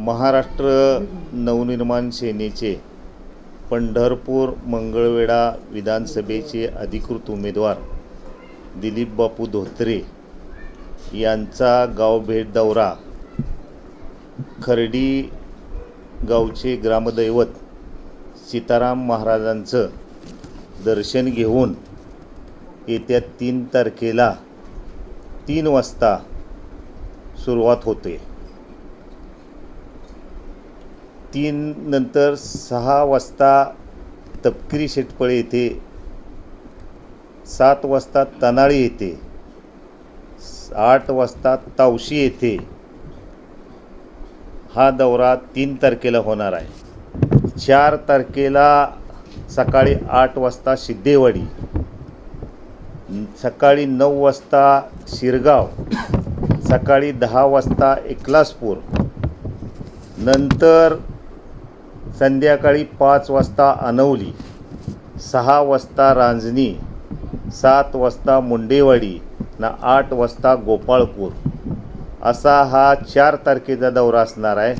महाराष्ट्र नवनिर्माण सेनेचे पंढरपूर मंगळवेढा विधानसभेचे अधिकृत उमेदवार दिलीप बापू धोत्रे यांचा गावभेट दौरा. खर्डी गावचे ग्रामदैवत सीताराम महाराजांचं दर्शन घेऊन येत्या तीन तारखेला तीन वाजता सुरुवात होते. तीन नंतर सहा वाजता तपकिरी शेटपळे येथे सात वाजता तनाळी येथे आठ वाजता तावशी येथे. हा दौरा तीन तारखेला होणार आहे. चार तारखेला सकाळी आठ वाजता सिद्धेवाडी सकाळी नऊ वाजता शिरगाव सकाळी दहा वाजता एकलासपूर नंतर संध्याकाळी पाच वाजता अनवली सहा वाजता रांजणी सात वाजता मुंडेवाडी ना आठ वाजता गोपाळपूर. असा हा चार तारखेचा दौरा असणार आहे.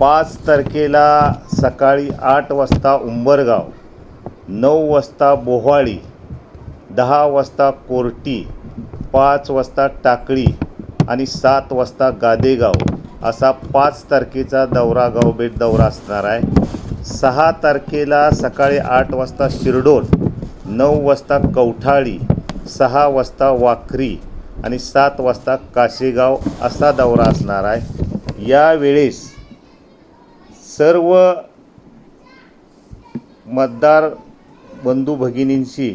पाच तारखेला सकाळी आठ वाजता उंबरगाव नऊ वाजता बोहाळी दहा वाजता कोर्टी पाच वाजता टाकळी आणि सात वाजता गादेगाव. असा पाच तारखेचा दौरा गावभेट दौरा असणार आहे. सहा तारखेला सकाळी आठ वाजता शिरडोल नऊ वाजता कवठाळी सहा वाजता वाखरी आणि सात वाजता काशेगाव असा दौरा असणार आहे. यावेळेस सर्व मतदार बंधू भगिनींशी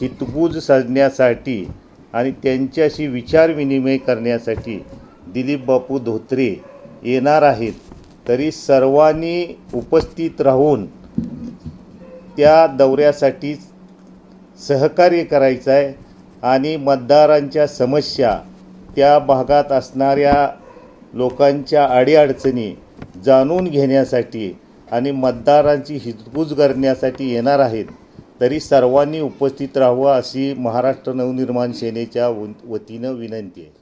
हितगुज साधण्यासाठी आणि त्यांच्याशी विचारविनिमय करण्यासाठी दिलीप बापू धोत्रे येणार आहेत तरी सर्वांनी उपस्थित राहून त्या दौऱ्यासाठी सहकार्य करायचं आहे आणि मतदारांच्या समस्या त्या भागात असणाऱ्या लोकांच्या अडीअडचणी जाणून घेण्यासाठी आणि मतदारांची हितगुज करण्यासाठी येणार आहेत तरी सर्वांनी उपस्थित राहावं अशी महाराष्ट्र नवनिर्माण सेनेच्या व- वतीनं विनंती आहे.